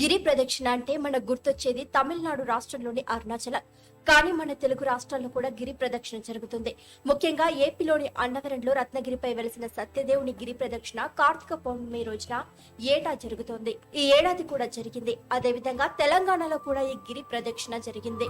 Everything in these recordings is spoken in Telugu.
గిరి ప్రదక్షిణ అంటే మనకు గుర్తొచ్చేది తమిళనాడు రాష్ట్రంలోని అరుణాచలం. కానీ మన తెలుగు రాష్ట్రాల్లో కూడా గిరి ప్రదక్షిణ జరుగుతుంది. ముఖ్యంగా ఏపీలోని అన్నవరంలో రత్నగిరిపై వెలిసిన సత్యదేవుని గిరి ప్రదక్షిణ కార్తీక పౌర్ణమి రోజున ఏటా జరుగుతోంది. ఈ ఏడాది కూడా జరిగింది. అదేవిధంగా తెలంగాణలో కూడా ఈ గిరి ప్రదక్షిణ జరిగింది.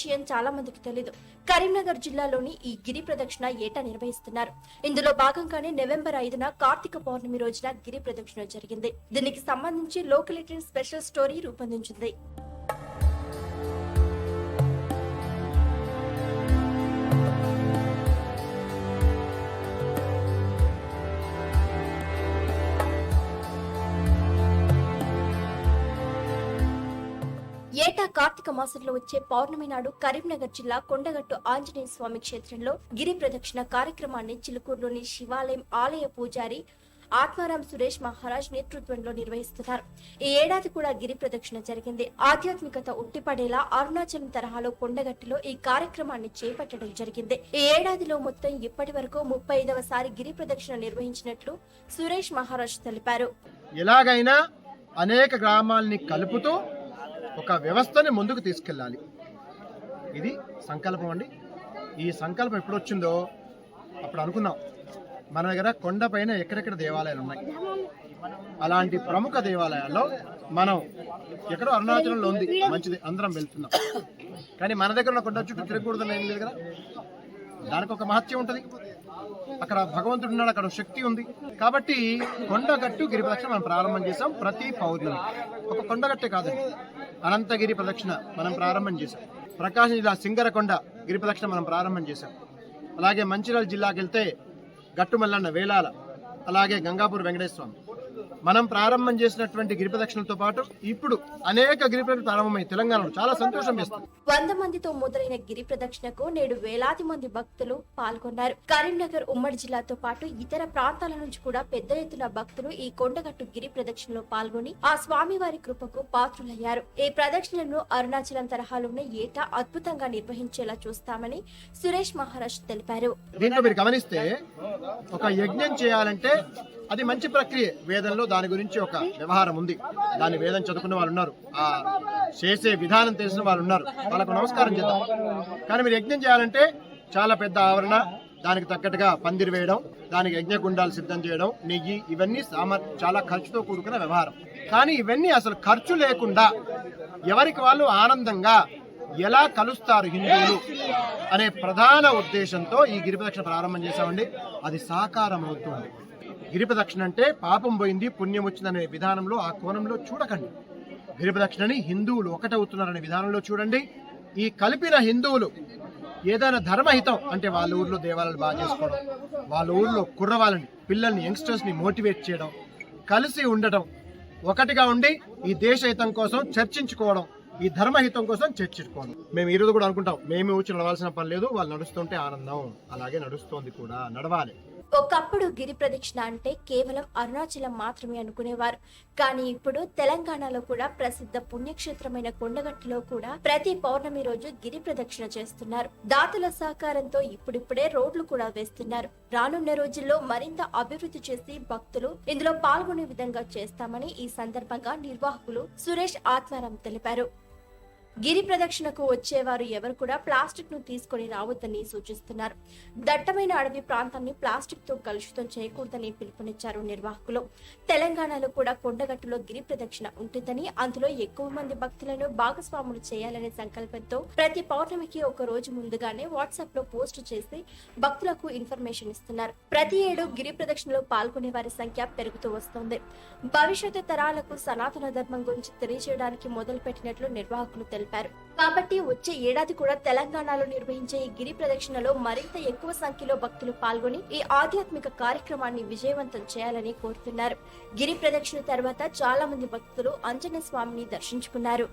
విషయం చాలా మందికి తెలీదు. కరీంనగర్ జిల్లాలోని ఈ గిరి ప్రదక్షిణ ఏటా నిర్వహిస్తున్నారు. ఇందులో భాగంగానే నవంబర్ ఐదున కార్తీక పౌర్ణమి రోజున గిరి ప్రదక్షిణ జరిగింది. దీనికి సంబంధించి లోకలిటీ స్పెషల్ స్టోరీ రూపొందించింది. ఏటా కార్తీక మాసంలో వచ్చే పౌర్ణమి నాడు కరీంనగర్ జిల్లా కొండగట్టు ఆంజనేయ స్వామి క్షేత్రంలో గిరి ప్రదక్షిణ కార్యక్రమాన్ని చిలుకూరులోని శివాలయం ఆలయ పూజారి ఆత్మారాం సురేష్ మహారాజ్ నేతృత్వంలో నిర్వహిస్తున్నారు. ఈ ఏడాది కూడా గిరి ప్రదక్షిణ జరిగింది. ఆధ్యాత్మికత ఉట్టిపడేలా అరుణాచలం తరహాలో కొండగట్టులో ఈ కార్యక్రమాన్ని చేపట్టడం జరిగింది. ఈ ఏడాదిలో మొత్తం ఇప్పటి వరకు ముప్పై ఐదవ సారి గిరి ప్రదక్షిణ నిర్వహించినట్లు సురేష్ మహారాజ్ తెలిపారు. ఎలాగైనా అనేక గ్రామాల్ని కలుపుతూ ఒక వ్యవస్థని ముందుకు తీసుకెళ్ళాలి. ఇది సంకల్పం అండి. ఈ సంకల్పం ఎప్పుడు వచ్చిందో అప్పుడు అనుకున్నాం మన దగ్గర కొండపైన ఎక్కడెక్కడ దేవాలయాలు ఉన్నాయి? అలాంటి ప్రముఖ దేవాలయాల్లో మనం ఎక్కడో అరుణాచలంలో ఉంది. మంచిది. అందరం వెళ్తున్నాం. కానీ మన దగ్గర ఉన్న కొండ చుట్టూ తిరగకూడదని ఏం లేదు కదా? దానికి ఒక మహత్యం ఉంటుంది. అక్కడ భగవంతుడు ఉన్నాడు అక్కడ శక్తి ఉంది. కాబట్టి కొండగట్టు గిరిపక్ష మనం ప్రారంభం చేసాం ప్రతి పౌర్ణమి. ఒక కొండగట్టే కాదండి. అనంతగిరి ప్రదక్షిణ మనం ప్రారంభం చేశాం. ప్రకాశం జిల్లా సింగరకొండ గిరి ప్రదక్షిణ మనం ప్రారంభం చేశాం. అలాగే మంచిర్యాల జిల్లాకి వెళ్తే గట్టుమల్లన్న వేలాల అలాగే గంగాపూర్ వెంకటేశ్వర స్వామి. మనం ప్రారంభం చేసినటువంటి గిరి ప్రదక్షిణలతో పాటు ఇప్పుడు అనేక గిరి ప్రారంభమై తెలంగాణలో చాలా సంతోషం వేస్తుంది వంద మందితో మొదలైన గిరి ప్రదక్షిణకు నేడు వేలాది మంది భక్తులు పాల్గొన్నారు. కరీంనగర్ ఉమ్మడి జిల్లాతో పాటు ఇతర ప్రాంతాల నుంచి కూడా పెద్ద ఎత్తున భక్తులు ఈ కొండగట్టు గిరి ప్రదక్షిణలో పాల్గొని ఆ స్వామివారి కృపకు పాత్రులయ్యారు. ఈ ప్రదక్షిణను అరుణాచలం తరహాలోనే ఏటా అద్భుతంగా నిర్వహించేలా చూస్తామని సురేష్ మహారాజ్ తెలిపారు. దీంట్లో మీరు గమనిస్తే ఒక యజ్ఞం చేయాలంటే అది మంచి ప్రక్రియ. వేదంలో దాని గురించి ఒక వ్యవహారం ఉంది. దాని వేదం చదువుకున్న వాళ్ళు ఉన్నారు. ఆ చేసే విధానం తెలిసిన వాళ్ళు ఉన్నారు. వాళ్ళకు నమస్కారం చేద్దాం. కానీ మీరు యజ్ఞం చేయాలంటే చాలా పెద్ద ఆవరణ దానికి తగ్గట్టుగా పందిరి వేయడం దానికి యజ్ఞగుండాలు సిద్ధం చేయడం నెయ్యి ఇవన్నీ సామర్ చాలా ఖర్చుతో కూడుకున్న వ్యవహారం. కానీ ఇవన్నీ అసలు ఖర్చు లేకుండా ఎవరికి వాళ్ళు ఆనందంగా ఎలా కలుస్తారు హిందువులు అనే ప్రధాన ఉద్దేశంతో ఈ గిరి ప్రారంభం చేశామండి. అది సాకారం అవుతుంది గిరిపదక్షిణ అంటే పాపం పోయింది పుణ్యం వచ్చిందనే విధానంలో ఆ కోణంలో చూడకండి. గిరిపదక్షిణని హిందువులు ఒకటవుతున్నారనే విధానంలో చూడండి. ఈ కలిపిన హిందువులు ఏదైనా ధర్మహితం అంటే వాళ్ళ ఊర్లో దేవాలయాలు బాగా చేసుకోవడం వాళ్ళ ఊర్లో కుర్రవాళ్ళని పిల్లల్ని యంగ్స్టర్స్ని మోటివేట్ చేయడం కలిసి ఉండటం ఒకటిగా ఉండి ఈ దేశహితం కోసం చర్చించుకోవడం ఈ ధర్మహితం కోసం చర్చించుకోవడం. మేము ఈరోజు కూడా అనుకుంటాం మేము వచ్చి నడవాల్సిన పని లేదు వాళ్ళు నడుస్తుంటే ఆనందం అలాగే నడుస్తోంది కూడా నడవాలి. ఒకప్పుడు గిరి ప్రదక్షిణ అంటే కేవలం అరుణాచలం మాత్రమే అనుకునేవారు. కానీ ఇప్పుడు తెలంగాణలో కూడా ప్రసిద్ధ పుణ్యక్షేత్రమైన కొండగట్టులో కూడా ప్రతి పౌర్ణమి రోజు గిరి ప్రదక్షిణ చేస్తున్నారు. దాతల సహకారంతో ఇప్పుడిప్పుడే రోడ్లు కూడా వేస్తున్నారు. రానున్న రోజుల్లో మరింత అభివృద్ధి చేసి భక్తులు ఇందులో పాల్గొనే విధంగా చేస్తామని ఈ సందర్భంగా నిర్వాహకులు సురేష్ ఆత్మారాం తెలిపారు. గిరి ప్రదక్షిణకు వచ్చేవారు ఎవరు కూడా ప్లాస్టిక్ను తీసుకొని రావద్దని సూచిస్తున్నారు. దట్టమైన అడవి ప్రాంతాన్ని ప్లాస్టిక్తో కలుషితం చేయకూడదని పిలుపునిచ్చారు నిర్వాహకులు. తెలంగాణలో కూడా కొండగట్టులో గిరి ప్రదక్షిణ ఉంటుందని అందులో ఎక్కువ మంది భక్తులను భాగస్వాములు చేయాలనే సంకల్పంతో ప్రతి పౌర్ణమికి ఒక రోజు ముందుగానే వాట్సాప్లో పోస్ట్ చేసి భక్తులకు ఇన్ఫర్మేషన్ ఇస్తున్నారు. ప్రతి ఏడు గిరి ప్రదక్షిణలో పాల్గొనే వారి సంఖ్య పెరుగుతూ వస్తోంది. భవిష్యత్తు తరాలకు సనాతన ధర్మం గురించి తెలియజేయడానికి మొదలు పెట్టినట్లు నిర్వాహకులు తెలిపారు. కాబట్టి వచ్చే ఏడాది కూడా తెలంగాణలో నిర్వహించే ఈ గిరి ప్రదక్షిణలో మరింత ఎక్కువ సంఖ్యలో భక్తులు పాల్గొని ఈ ఆధ్యాత్మిక కార్యక్రమాన్ని విజయవంతం చేయాలని కోరుతున్నారు. గిరి ప్రదక్షిణ తర్వాత చాలా మంది భక్తులు ఆంజనేయ స్వామిని దర్శించుకున్నారు.